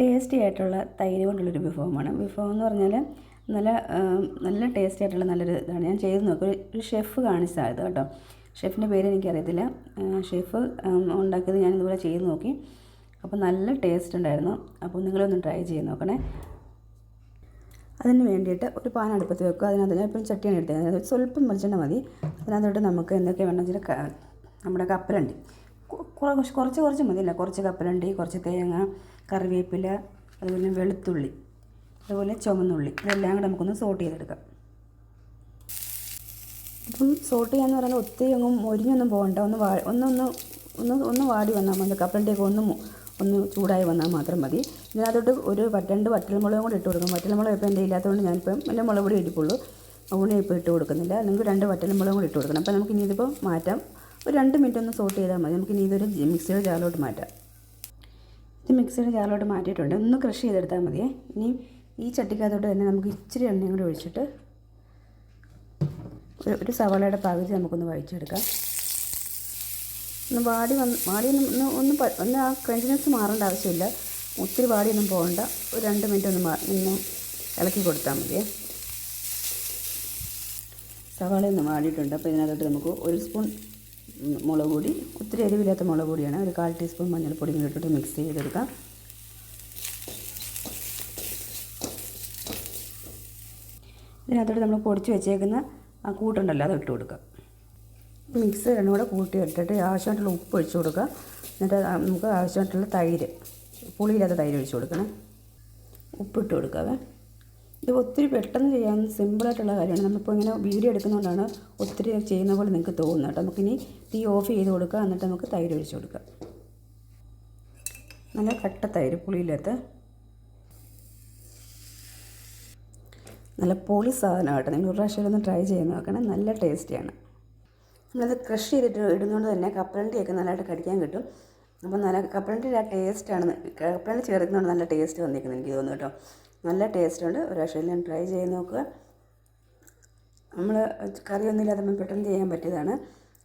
Tasty ആയിട്ടുള്ള തൈര് കൊണ്ടുള്ളൊരു വിഭവമാണ്. വിഭവം എന്ന് പറഞ്ഞാൽ നല്ല നല്ല ടേസ്റ്റി ആയിട്ടുള്ള നല്ലൊരു ഇതാണ്. ഞാൻ ചെയ്ത് നോക്കി. ഒരു- ഷെഫ് കാണിച്ചതാണ് കേട്ടോ. ഷെഫിന്റെ പേര് എനിക്കറിയത്തില്ല. ഷെഫ് ഉണ്ടാക്കിയത് ഞാൻ ഇതുപോലെ ചെയ്ത് നോക്കി. അപ്പോൾ നല്ല ടേസ്റ്റ് ഉണ്ടായിരുന്നു. അപ്പോൾ നിങ്ങളൊന്ന് ട്രൈ ചെയ്ത് നോക്കണേ. അതിന് വേണ്ടിയിട്ട് ഒരു പാൻ അടുപ്പത്ത് വെക്കുക. അതിനകത്ത് ഞാൻ ഇപ്പം ചട്ടിയാണ് എടുത്തത് സ്വല്പം വെളിച്ചെണ്ണ മതി. അതിനകത്തോട്ട് നമുക്ക് എന്തൊക്കെ വേണമെന്ന് വെച്ചാൽ നമ്മുടെ കപ്പലണ്ടി. കുറച്ച് കുറച്ച് കുറച്ച് മതിയല്ല? കുറച്ച് കപ്പലണ്ടി കുറച്ച് തേങ്ങ കറിവേപ്പില അതുപോലെ വെളുത്തുള്ളി അതുപോലെ ചുമന്നുള്ളി ഇതെല്ലാം കൂടെ നമുക്കൊന്ന് സോട്ട് ചെയ്തെടുക്കാം. അപ്പം സോട്ട് ചെയ്യാന്ന് പറയുന്നത് ഒത്തിരി ഒന്നും ഒരിഞ്ഞൊന്നും പോകണ്ട. ഒന്ന് വാ ഒന്നൊന്ന് ഒന്ന് ഒന്ന് വാടി വന്നാൽ മതി. കപ്പലണ്ടിയൊക്കെ ഒന്ന് ഒന്ന് ചൂടായി വന്നാൽ മാത്രം മതി. ഇതിനകത്തോട്ട് ഒരു രണ്ട് വറ്റൽമുളകും കൂടി ഇട്ട് കൊടുക്കും വറ്റൽമുളക് ഇപ്പോൾ എന്റെ ഇല്ലാത്തതുകൊണ്ട് ഞാനിപ്പം എന്റെ മുളക് പൊടി ഇടിപ്പുള്ളൂ അതുകൊണ്ട് ഇപ്പോൾ ഇട്ട് കൊടുക്കുന്നില്ല. നിങ്ങൾക്ക് രണ്ട് വറ്റൽമുളകും കൂടി ഇട്ട് കൊടുക്കണം. അപ്പോൾ നമുക്ക് ഇനി ഇതിപ്പോൾ മാറ്റാം. ഒരു രണ്ട് മിനിറ്റ് ഒന്ന് സോട്ട് ചെയ്താൽ മതി. നമുക്കിനി ഇതൊരു മിക്സിയുടെ ജാറിലോട്ട് മാറ്റാം. ഇത് മിക്സിയുടെ ജാറിലോട്ട് മാറ്റിയിട്ടുണ്ട്. ഒന്ന് ക്രഷ് ചെയ്തെടുത്താൽ മതിയേ. ഇനി ഈ ചട്ടിക്കകത്തോട്ട് തന്നെ നമുക്ക് ഇച്ചിരി എണ്ണയും കൂടി ഒഴിച്ചിട്ട് ഒരു സവാളയുടെ പകുതി നമുക്കൊന്ന് വഴിച്ചെടുക്കാം ഒന്ന് വാടി വന്ന് വാടി ഒന്ന് ഒന്ന് ഒന്ന് ആ ക്രഞ്ചിനെസ് മാറേണ്ട ആവശ്യമില്ല. ഒത്തിരി വാടിയൊന്നും പോകണ്ട. ഒരു രണ്ട് മിനിറ്റ് ഒന്ന് ഒന്ന് ഇളക്കി കൊടുത്താൽ മതിയേ. സവാളയൊന്ന് വാടിയിട്ടുണ്ട്. അപ്പോൾ ഇതിനകത്തോട്ട് നമുക്ക് ഒരു സ്പൂൺ മുളക് പൊടി ഒത്തിരി എരിവില്ലാത്ത മുളക് പൊടിയാണ്. ഒരു കാൽ ടീസ്പൂൺ മഞ്ഞൾപ്പൊടി ഇട്ടിട്ട് മിക്സ് ചെയ്തെടുക്കാം. ഇതിനകത്തോട്ട് നമ്മൾ പൊടിച്ച് വെച്ചേക്കുന്ന ആ കൂട്ടുണ്ടല്ലോ അത് ഇട്ട് കൊടുക്കുക മിക്സ് രണ്ടും കൂടെ കൂട്ടി ഇട്ടിട്ട് ആവശ്യമായിട്ടുള്ള ഉപ്പ് ഒഴിച്ചു കൊടുക്കുക. എന്നിട്ട് നമുക്ക് ആവശ്യമായിട്ടുള്ള തൈര് പുളിയില്ലാത്ത തൈര് ഒഴിച്ചു കൊടുക്കണം. ഉപ്പിട്ട് കൊടുക്കാവേ. ഇത് ഒത്തിരി പെട്ടെന്ന് ചെയ്യാൻ സിമ്പിളായിട്ടുള്ള കാര്യമാണ്. നമ്മളിപ്പോൾ ഇങ്ങനെ വീഡിയോ എടുക്കുന്നതുകൊണ്ടാണ് ഒത്തിരി ചെയ്യുന്ന പോലെ നിങ്ങൾക്ക് തോന്നുന്നത് കേട്ടോ. നമുക്കിനി തീ ഓഫ് ചെയ്ത് കൊടുക്കുക എന്നിട്ട് നമുക്ക് തൈര് ഒഴിച്ച് കൊടുക്കുക നല്ല കട്ട തൈര് പുളിയില്ലാത്ത. നല്ല പൊളി സാധനമായിട്ട് നിങ്ങൾ ഒരു പ്രാവശ്യം ഒന്ന് ട്രൈ ചെയ്ത് നോക്കണം. നല്ല ടേസ്റ്റിയാണ് നമ്മളത് ക്രഷ് ചെയ്തിട്ട് ഇടുന്നതുകൊണ്ട് തന്നെ കപ്പലണ്ടിയൊക്കെ നല്ലതായിട്ട് കടിക്കാൻ കിട്ടും. അപ്പോൾ നല്ല കപ്പലണ്ടിയുടെ ആ ടേസ്റ്റാണ് കപ്പലണ്ടി ചേർക്കുന്നതുകൊണ്ട് നല്ല ടേസ്റ്റ് വന്നിരിക്കുന്നത് എനിക്ക് തോന്നുന്നു കേട്ടോ. നല്ല ടേസ്റ്റ് ഉണ്ട് ഒരു ഞാൻ ട്രൈ ചെയ്ത് നോക്കുക. നമ്മൾ കറിയൊന്നും ഇല്ലാതെ പെട്ടെന്ന് ചെയ്യാൻ പറ്റിയതാണ്.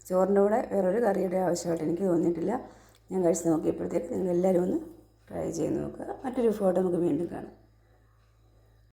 ചോറിന്റെ കൂടെ വേറൊരു കറിയുടെ ആവശ്യമായിട്ട് എനിക്ക് തോന്നിയിട്ടില്ല. ഞാൻ കഴിച്ച് നോക്കിയപ്പോഴത്തേക്ക് നിങ്ങൾ എല്ലാവരും ഒന്ന് ട്രൈ ചെയ്ത് നോക്കുക. മറ്റൊരു ഫോട്ടോ നമുക്ക് വീണ്ടും കാണാം.